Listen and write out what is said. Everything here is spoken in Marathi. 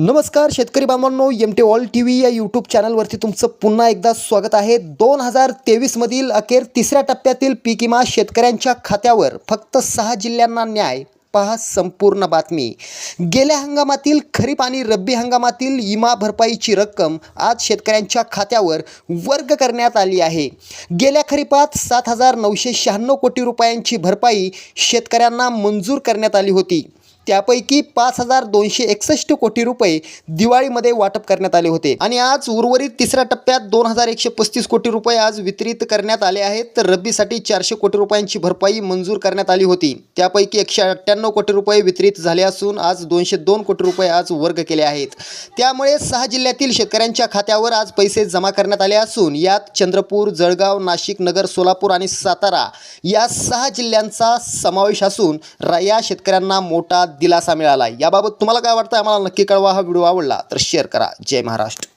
नमस्कार शेतकरी बांधवांनो M T all T V या यूट्यूब चॅनलवरती तुमचं पुन्हा एकदा स्वागत आहे. दोन हजार तेवीसमधील अखेर तिसऱ्या टप्प्यातील पीक विमा शेतकऱ्यांच्या खात्यावर फक्त सहा जिल्ह्यांना न्याय. पहा संपूर्ण बातमी. गेल्या हंगामातील खरीप आणि रब्बी हंगामातील विमा भरपाईची रक्कम आज शेतकऱ्यांच्या खात्यावर वर्ग करण्यात आली आहे. गेल्या खरीपात सात हजार नऊशे शहाण्णव कोटी रुपयांची भरपाई शेतकऱ्यांना मंजूर करण्यात आली होती. त्यापैकी पाच हजार दोनशे एकसष्ट कोटी रुपये दिवाळीमध्ये वाटप करण्यात आले होते. आणि आज उर्वरित तिसऱ्या टप्प्यात दोन हजार एकशे पस्तीस कोटी रुपये आज वितरित करण्यात आले आहेत. तर रब्बीसाठी चारशे कोटी रुपयांची भरपाई मंजूर करण्यात आली होती. त्यापैकी एकशे अठ्ठ्याण्णव कोटी रुपये वितरित झाले असून आज दोनशे दोन कोटी रुपये आज वर्ग केले आहेत. त्यामुळे सहा जिल्ह्यातील शेतकऱ्यांच्या खात्यावर आज पैसे जमा करण्यात आले असून यात चंद्रपूर जळगाव नाशिक नगर सोलापूर आणि सातारा या सहा जिल्ह्यांचा समावेश असून या शेतकऱ्यांना मोठा दिलासा मिळाला याबाबत तुम्हाला काय वाटतं आम्हाला नक्की कळवा. हा व्हिडिओ आवडला तर शेअर करा. जय महाराष्ट्र.